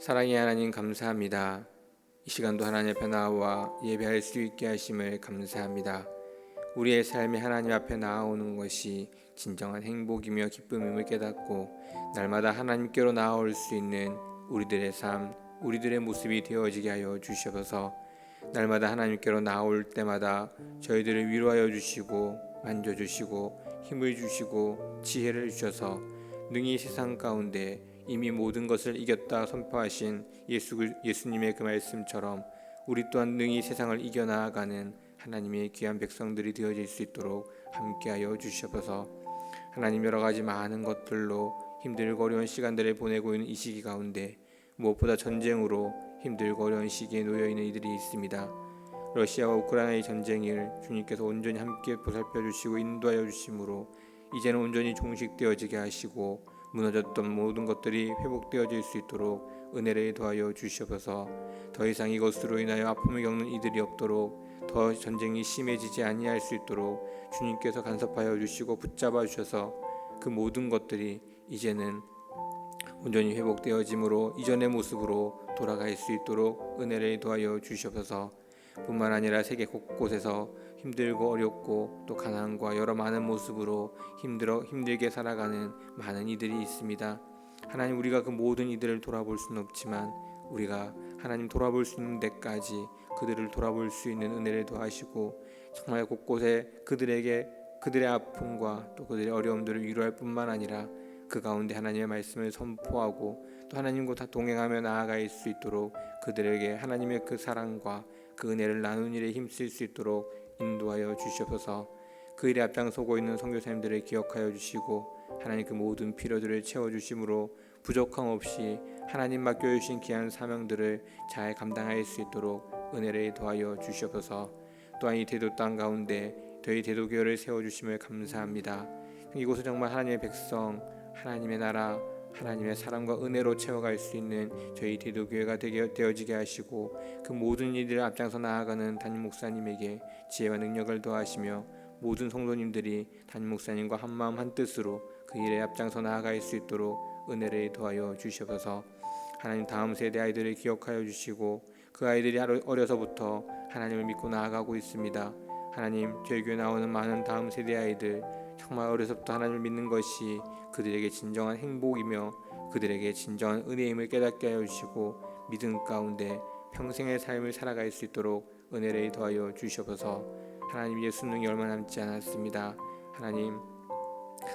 사랑의 하나님 감사합니다. 이 시간도 하나님 앞에 나와 예배할 수 있게 하심을 감사합니다. 우리의 삶이 하나님 앞에 나아오는 것이 진정한 행복이며 기쁨임을 깨닫고 날마다 하나님께로 나아올 수 있는 우리들의 삶, 우리들의 모습이 되어지게 하여 주시옵소서. 날마다 하나님께로 나아올 때마다 저희들을 위로하여 주시고 만져 주시고 힘을 주시고 지혜를 주셔서 능히 세상 가운데 이미 모든 것을 이겼다 선포하신 예수 예수님의 그 말씀처럼 우리 또한 능히 세상을 이겨 나아가는 하나님의 귀한 백성들이 되어질 수 있도록 함께하여 주시옵소서. 하나님 여러 가지 많은 것들로 힘들고 어려운 시간들을 보내고 있는 이 시기 가운데 무엇보다 전쟁으로 힘들고 어려운 시기에 놓여 있는 이들이 있습니다. 러시아와 우크라이나의 전쟁을 주님께서 온전히 함께 보살펴 주시고 인도하여 주심으로 이제는 온전히 종식되어지게 하시고 무너졌던 모든 것들이 회복되어질 수 있도록 은혜를 더하여 주시옵소서. 더 이상 이것으로 인하여 아픔을 겪는 이들이 없도록 더 전쟁이 심해지지 아니할 수 있도록 주님께서 간섭하여 주시고 붙잡아 주셔서 그 모든 것들이 이제는 온전히 회복되어짐으로 이전의 모습으로 돌아갈 수 있도록 은혜를 더하여 주시옵소서. 뿐만 아니라 세계 곳곳에서 힘들고 어렵고 또 가난과 여러 많은 모습으로 힘들어 힘들게 살아가는 많은 이들이 있습니다. 하나님 우리가 그 모든 이들을 돌아볼 수는 없지만 우리가 하나님 돌아볼 수 있는 데까지 그들을 돌아볼 수 있는 은혜를 더하시고 정말 곳곳에 그들에게 그들의 아픔과 또 그들의 어려움들을 위로할 뿐만 아니라 그 가운데 하나님의 말씀을 선포하고 또 하나님과 다 동행하며 나아갈 수 있도록 그들에게 하나님의 그 사랑과 그 은혜를 나누는 일에 힘쓸 수 있도록 인도하여 주시옵소서. 그 일에 앞장서고 있는 선교사님들을 기억하여 주시고 하나님 그 모든 필요들을 채워 주심으로 부족함 없이 하나님 맡겨 주신 귀한 사명들을 잘 감당할 수 있도록 은혜를 더하여 주시옵소서. 또한 이 대도 땅 가운데 저희 대도 교회를 세워 주심을 감사합니다. 이곳은 정말 하나님의 백성, 하나님의 나라, 하나님의 사랑과 은혜로 채워갈 수 있는 저희 대도 교회가 되게 되어지게 하시고 그 모든 일들을 앞장서 나아가는 담임 목사님에게 지혜와 능력을 더하시며 모든 성도님들이 담임 목사님과 한 마음 한 뜻으로 그 일에 앞장서 나아갈 수 있도록 은혜를 더하여 주시옵소서. 하나님 다음 세대 아이들을 기억하여 주시고 그 아이들이 어려서부터 하나님을 믿고 나아가고 있습니다. 하나님 저희 교회 나오는 많은 다음 세대 아이들 정말 어려서부터 하나님을 믿는 것이 그들에게 진정한 행복이며 그들에게 진정한 은혜임을 깨닫게 하여 주시고 믿음 가운데 평생의 삶을 살아갈 수 있도록 은혜를 더하여 주시옵소서. 하나님 이제 수능이 얼마 남지 않았습니다. 하나님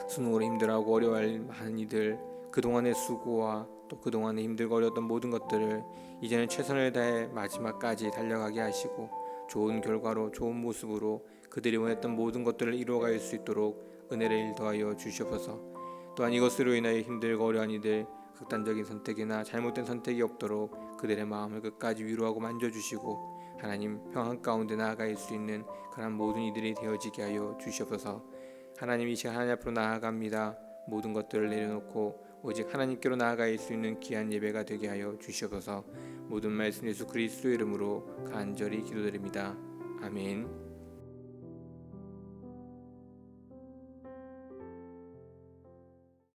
수능으로 힘들어하고 어려워할 많은 이들 그동안의 수고와 또 그동안에 힘들고 어려웠던 모든 것들을 이제는 최선을 다해 마지막까지 달려가게 하시고 좋은 결과로 좋은 모습으로 그들이 원했던 모든 것들을 이루어갈 수 있도록 은혜를 더하여 주시옵소서. 또한 이것으로 인하여 힘들고 어려운 이들 극단적인 선택이나 잘못된 선택이 없도록 그들의 마음을 끝까지 위로하고 만져주시고 하나님 평안 가운데 나아갈 수 있는 그런 모든 이들이 되어지게 하여 주시옵소서. 하나님 이 시간 하나님 앞으로 나아갑니다. 모든 것들을 내려놓고 오직 하나님께로 나아갈 수 있는 귀한 예배가 되게 하여 주시옵소서. 모든 말씀 예수 그리스도 이름으로 간절히 기도드립니다. 아멘.